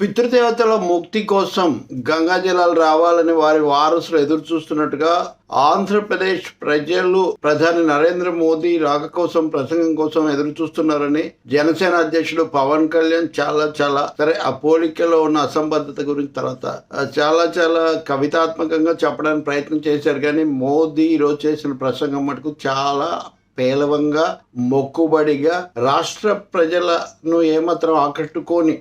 పితృదేవతల ముక్తి కోసం గంగా జలాలు రావాలని వారి వారసులు ఎదురు చూస్తున్నట్టుగా ఆంధ్రప్రదేశ్ ప్రజలు ప్రధాని నరేంద్ర మోదీ రాక కోసం ప్రసంగం కోసం ఎదురు చూస్తున్నారని జనసేన అధ్యక్షుడు పవన్ కళ్యాణ్ చాలా చాలా సరే ఆ పోలికలో ఉన్న అసంబద్ధత గురించి తర్వాత చాలా చాలా కవితాత్మకంగా చెప్పడానికి ప్రయత్నం చేశారు. కానీ మోదీ ఈరోజు చేసిన ప్రసంగం మటుకు చాలా పేలవంగా మొక్కుబడిగా రాష్ట్ర ప్రజలను ఏమాత్రం ఆకట్టుకొని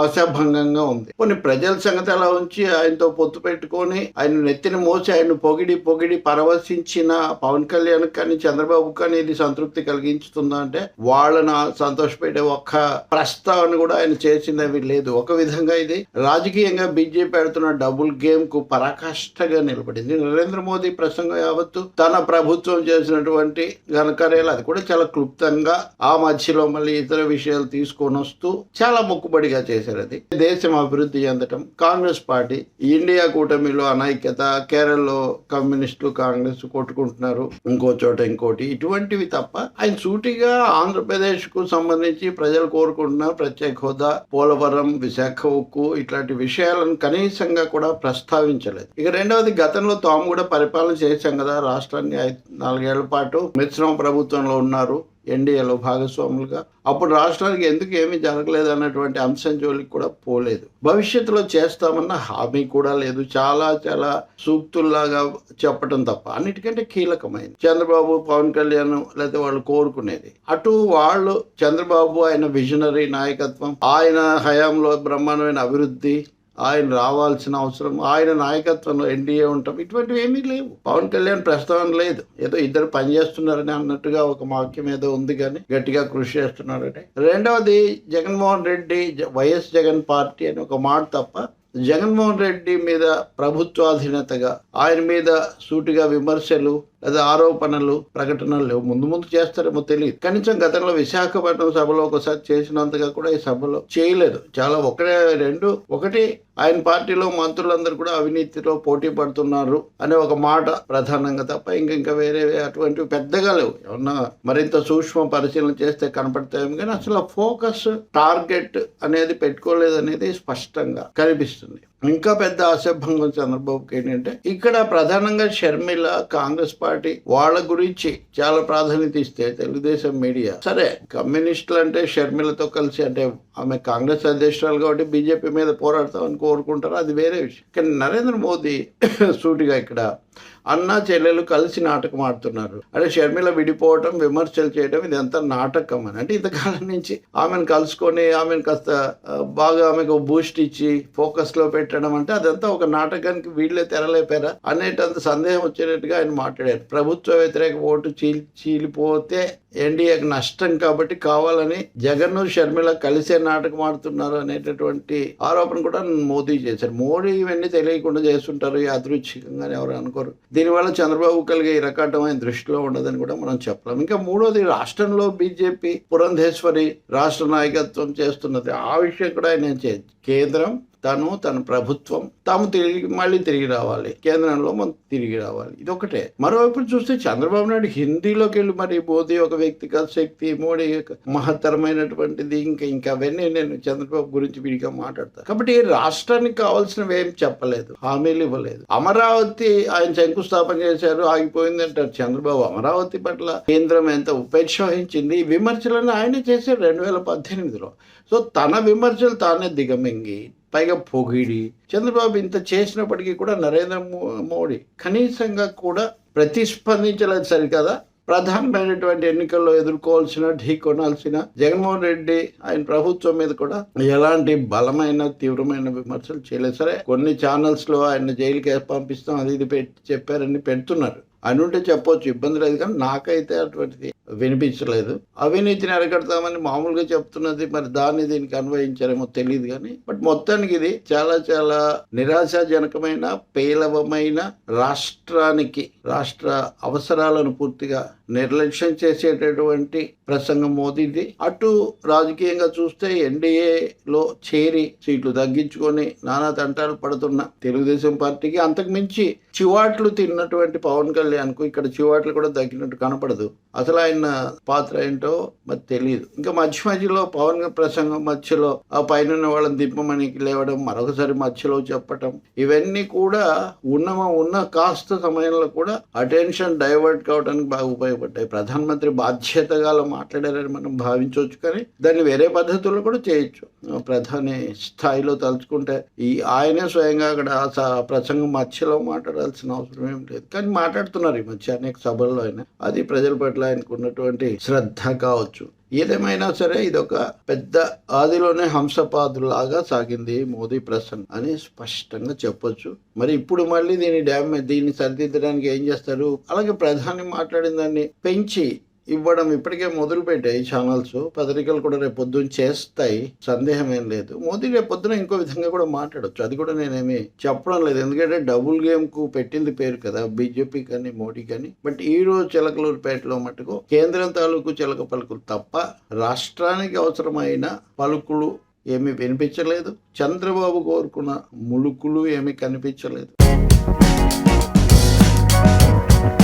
ఆశాభంగంగా ఉంది. కొన్ని ప్రజల సంగతి అలా ఉంచి ఆయనతో పొత్తు పెట్టుకొని ఆయన నెత్తిన మోసి ఆయన పొగిడి పొగిడి పరవశించిన పవన్ కళ్యాణ్ కానీ చంద్రబాబు కానీ ఇది సంతృప్తి కలిగించుతుందా అంటే వాళ్ళని సంతోషపెట్టే ఒక్క ప్రస్తావన కూడా ఆయన చేసింది లేదు. ఒక విధంగా ఇది రాజకీయంగా బీజేపీ పెడుతున్న డబుల్ గేమ్కు పరాకాష్ఠగా నిలబడింది. నరేంద్ర మోదీ ప్రసంగం యావత్తు తన ప్రభుత్వం చేసినటువంటి ఘనకార్యాలు అది కూడా చాలా క్లుప్తంగా ఆ మధ్యలో మళ్ళీ ఇతర విషయాలు తీసుకొని వస్తూ చాలా మొక్కుబడిగా చేశారు అది. దేశం అభివృద్ధి చెందటం కాంగ్రెస్ పార్టీ ఇండియా కూటమిలో అనైక్యత కేరళలో కమ్యూనిస్టులు కాంగ్రెస్ కొట్టుకుంటున్నారు ఇంకో చోట ఇంకోటి ఇటువంటివి తప్ప ఆయన సూటిగా ఆంధ్రప్రదేశ్కు సంబంధించి ప్రజలు కోరుకుంటున్నారు. ప్రత్యేక హోదా పోలవరం విశాఖ ఉక్కు ఇట్లాంటి విషయాలను కనీసంగా కూడా ప్రస్తావించలేదు. ఇక రెండవది గతంలో తాము కూడా పరిపాలన చేశాం కదా రాష్ట్రాన్ని ఐదు నాలుగేళ్ళ పాటు. మిశ్రమ ప్రభుత్వంలో ఉన్నారు ఎన్డీఏలో భాగస్వాములుగా. అప్పుడు రాష్ట్రానికి ఎందుకు ఏమీ జరగలేదు అన్నటువంటి అంశం జోలికి కూడా పోలేదు. భవిష్యత్తులో చేస్తామన్న హామీ కూడా లేదు. చాలా చాలా సూక్తుల్లాగా చెప్పడం తప్ప అన్నిటికంటే కీలకమైంది. చంద్రబాబు పవన్ కళ్యాణ్ లేకపోతే వాళ్ళు కోరుకునేది. అటు వాళ్ళు చంద్రబాబు ఆయన విజనరీ నాయకత్వం ఆయన హయాంలో బ్రహ్మాండమైన అభివృద్ధి ఆయన రావాల్సిన అవసరం ఆయన నాయకత్వంలో ఎన్డీఏ ఉంటాం. ఇటువంటివి ఏమీ లేవు. పవన్ కళ్యాణ్ ప్రస్తావన లేదు. ఏదో ఇద్దరు పనిచేస్తున్నారని అన్నట్టుగా ఒక వాక్యం ఏదో ఉంది కానీ గట్టిగా కృషి చేస్తున్నారని రెండవది జగన్మోహన్ రెడ్డి వైఎస్ జగన్ పార్టీ అని ఒక మాట తప్ప జగన్మోహన్ రెడ్డి మీద ప్రభుత్వాధీనతగా ఆయన మీద సూటిగా విమర్శలు లేదా ఆరోపణలు ప్రకటనలు లేవు. ముందు ముందు చేస్తారేమో తెలియదు. కనీసం గతంలో విశాఖపట్నం సభలో ఒకసారి చేసినంతగా కూడా ఈ సభలో చేయలేదు. చాలా ఒకటే రెండు ఒకటి ఆయన పార్టీలో మంత్రులందరూ కూడా అవినీతిలో పోటీ పడుతున్నారు అనే ఒక మాట ప్రధానంగా తప్ప ఇంకా ఇంకా వేరే అటువంటివి పెద్దగా లేవు. ఏమన్నా మరింత సూక్ష్మ పరిశీలన చేస్తే కనపడతాయేమో కానీ అసలు ఫోకస్ టార్గెట్ అనేది పెట్టుకోలేదు అనేది స్పష్టంగా కనిపిస్తుంది. ఇంకా పెద్ద అసభ్యంగా చంద్రబాబుకి ఏంటంటే ఇక్కడ ప్రధానంగా షర్మిల కాంగ్రెస్ పార్టీ వాళ్ళ గురించి చాలా ప్రాధాన్యత ఇస్తే తెలుగుదేశం మీడియా. సరే కమ్యూనిస్టులు అంటే షర్మిలతో కలిసి అంటే ఆమె కాంగ్రెస్ అధ్యక్షురాలు కాబట్టి బీజేపీ మీద పోరాడతామని కోరుకుంటారు అది వేరే విషయం. కానీ నరేంద్ర మోదీ సూటిగా ఇక్కడ అన్న చెల్లెలు కలిసి నాటకం ఆడుతున్నారు. అంటే షర్మిల విడిపోవటం విమర్శలు చేయడం ఇదంతా నాటకం అని. అంటే ఇంతకాలం నుంచి ఆమెను కలుసుకొని ఆమెను కాస్త బాగా ఆమెకు బూస్ట్ ఇచ్చి ఫోకస్లో పెట్టడం అంటే అదంతా ఒక నాటకానికి వీళ్ళే తెరలేపారా అనేటంత సందేహం వచ్చేటట్టుగా ఆయన మాట్లాడారు. ప్రభుత్వ వ్యతిరేక ఓటు చీలి చీలిపోతే ఎన్డీఏకి నష్టం కాబట్టి కావాలని జగన్ షర్మిల కలిసే నాటకం ఆడుతున్నారు అనేటటువంటి ఆరోపణ కూడా మోదీ చేశారు. మోడీ ఇవన్నీ తెలియకుండా చేస్తుంటారు యాదృచ్ఛికంగా ఎవరు అనుకోరు. దీనివల్ల చంద్రబాబు కలిగే ఇరకాటం ఆయన దృష్టిలో ఉండదని కూడా మనం చెప్పలేం. ఇంకా మూడోది రాష్ట్రంలో బీజేపీ పురంధేశ్వరి రాష్ట్ర నాయకత్వం చేస్తున్నది. ఆ విషయం కూడా ఆయన కేంద్రం తను తన ప్రభుత్వం తాము తిరిగి మళ్ళీ తిరిగి రావాలి. కేంద్రంలో మనం తిరిగి రావాలి. ఇది ఒకటే మరోవైపు చూస్తే చంద్రబాబు నాయుడు హిందీలోకి వెళ్ళి మరి మోదీ ఒక వ్యక్తిగత శక్తి మోడీ యొక్క మహత్తరమైనటువంటిది ఇంకా ఇంకా అవన్నీ నేను చంద్రబాబు గురించి విడిగా మాట్లాడతాను కాబట్టి రాష్ట్రానికి కావాల్సినవి ఏం చెప్పలేదు హామీలు ఇవ్వలేదు. అమరావతి ఆయన శంకుస్థాపన చేశారు ఆగిపోయింది అంటారు చంద్రబాబు. అమరావతి పట్ల కేంద్రం ఎంత ఉపేక్ష వహించింది ఈ విమర్శలను ఆయనే చేశారు రెండు వేల పద్దెనిమిదిలో. సో తన విమర్శలు తానే దిగమింగి పైగా పొగిడి. చంద్రబాబు ఇంత చేసినప్పటికీ కూడా నరేంద్ర మోడీ కనీసంగా కూడా ప్రతిస్పందించలేదు సరికదా? ప్రధానమైనటువంటి ఎన్నికల్లో ఎదుర్కోవాల్సిన ఢీ కొనాల్సిన జగన్మోహన్ రెడ్డి ఆయన ప్రభుత్వం మీద కూడా ఎలాంటి బలమైన తీవ్రమైన విమర్శలు చేయలేదు. సరే కొన్ని ఛానల్స్లో ఆయన జైలుకి పంపిస్తాం అది ఇది పెట్టి చెప్పారని పెడుతున్నారు. అని ఉంటే చెప్పొచ్చు ఇబ్బంది లేదు కానీ నాకైతే అటువంటిది వినిపించలేదు. అవినీతిని అరగడతామని మామూలుగా చెప్తున్నది మరి దాన్ని దీనికి అన్వయించారేమో తెలియదు కానీ బట్ మొత్తానికి ఇది చాలా చాలా నిరాశాజనకమైన పేలవమైన రాష్ట్రానికి రాష్ట్ర అవసరాలను పూర్తిగా నిర్లక్ష్యం చేసేటటువంటి ప్రసంగం మోదీది. అటు రాజకీయంగా చూస్తే ఎన్డీఏలో చేరి సీట్లు తగ్గించుకొని నానా తంటాలు పడుతున్న తెలుగుదేశం పార్టీకి అంతకు మించి చివాట్లు తిన్నటువంటి పవన్ కళ్యాణ్కు ఇక్కడ చివాట్లు కూడా తగ్గినట్టు కనపడదు. అసలు ఆయన పాత్ర ఏంటో మరి తెలియదు ఇంకా మధ్య మధ్యలో పవన్ ప్రసంగం మధ్యలో ఆ పైన ఉన్న వాళ్ళని దింపమని లేవడం మరొకసారి మధ్యలో చెప్పటం ఇవన్నీ కూడా ఉన్నమా ఉన్న కాస్త సమయంలో కూడా అటెన్షన్ డైవర్ట్ కావడానికి బాగా ఉపయోగం ఉపయోగపడ్డాయి. ప్రధానమంత్రి బాధ్యతగా గల మాట్లాడారని మనం భావించవచ్చు కానీ దాన్ని వేరే పద్ధతుల్లో కూడా చేయొచ్చు. ప్రధాని స్థాయిలో తలుచుకుంటే ఈ ఆయనే స్వయంగా అక్కడ ప్రసంగం మధ్యలో మాట్లాడాల్సిన అవసరం ఏం లేదు. కానీ మాట్లాడుతున్నారు ఈ మధ్య అనేక సభల్లో ఆయన. అది ప్రజల పట్ల ఆయనకు ఉన్నటువంటి శ్రద్ధ కావచ్చు. ఏదేమైనా సరే ఇది ఒక పెద్ద ఆదిలోనే హంసపాదులాగా సాగింది మోదీ ప్రసంగం అని స్పష్టంగా చెప్పొచ్చు. మరి ఇప్పుడు మళ్ళీ దీని డ్యామేజ్ దీన్ని సరిదిద్దడానికి ఏం చేస్తారు? అలాగే ప్రధాని మాట్లాడిన దాన్ని పెంచి ఇవ్వడం ఇప్పటికే మొదలుపెట్టాయి ఛానల్స్ పత్రికలు కూడా రేపు పొద్దున్న చేస్తాయి. సందేహం ఏం లేదు. మోదీ రేపు పొద్దున ఇంకో విధంగా కూడా మాట్లాడచ్చు. అది కూడా నేనేమి చెప్పడం లేదు. ఎందుకంటే డబుల్ గేమ్కు పెట్టింది పేరు కదా. బీజేపీ కానీ మోడీ కానీ. బట్ ఈ రోజు చిలకలూరుపేటలో మటుకు కేంద్రం తాలూకు చిలక పలుకులు తప్ప రాష్ట్రానికి అవసరమైన పలుకులు ఏమీ వినిపించలేదు. చంద్రబాబు కోరుకున్న ములుకులు ఏమీ కనిపించలేదు.